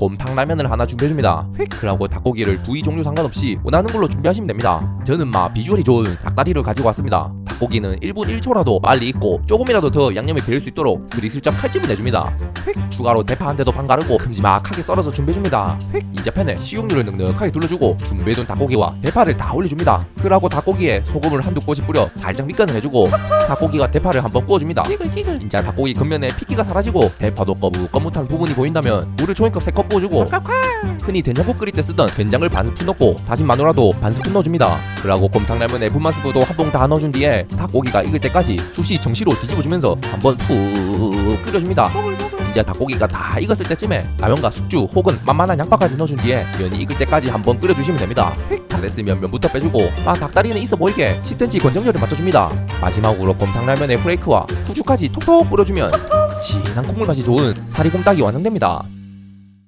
곰탕 라면을 하나 준비해줍니다. 휙 그러고 닭고기를 부위 종류 상관없이 원하는 걸로 준비하시면 됩니다. 저는 막 비주얼이 좋은 닭다리를 가지고 왔습니다. 닭고기는 1분 1초라도 빨리 익고 조금이라도 더 양념이 배일 수 있도록 스리슬쩍 칼집을 내줍니다. 휙 추가로 대파 한 대도 반 가르고 큼지막하게 썰어서 준비해줍니다. 휙 이제 팬에 식용유를 넉넉하게 둘러주고 준비해둔 닭고기와 대파를 다 올려줍니다. 그러고 닭고기에 소금을 한두 꼬집 뿌려 살짝 밑간을 해주고 닭고기가 대파를 한번 구워줍니다. 찌글찌글 이제 닭고기 겉면에 핏기가 사라지고 대파도 거뭇거뭇한 부분이 보인다면 물을 종이컵 3컵 부어주고 흔히 된장국 끓일 때 쓰던 된장을 반 스푼 넣고 다진 마누라도 반 스푼 넣어줍니다. 그러고 곰탕라면에 분말 스프도 한 봉 다 넣어준 뒤에 닭고기가 익을 때까지 수시 정시로 뒤집어주면서 한번 푹 끓여줍니다. 이제 닭고기가 다 익었을 때쯤에 라면과 숙주 혹은 만만한 양파까지 넣어준 뒤에 면이 익을 때까지 한번 끓여주시면 됩니다. 다 됐으면 면부터 빼주고 아 닭다리는 있어 보이게 10cm 건정열을 맞춰줍니다. 마지막으로 곰탕라면에 후레이크와 후추까지 톡톡 뿌려주면 진한 콩물 맛이 좋은 사리곰탕이 완성됩니다.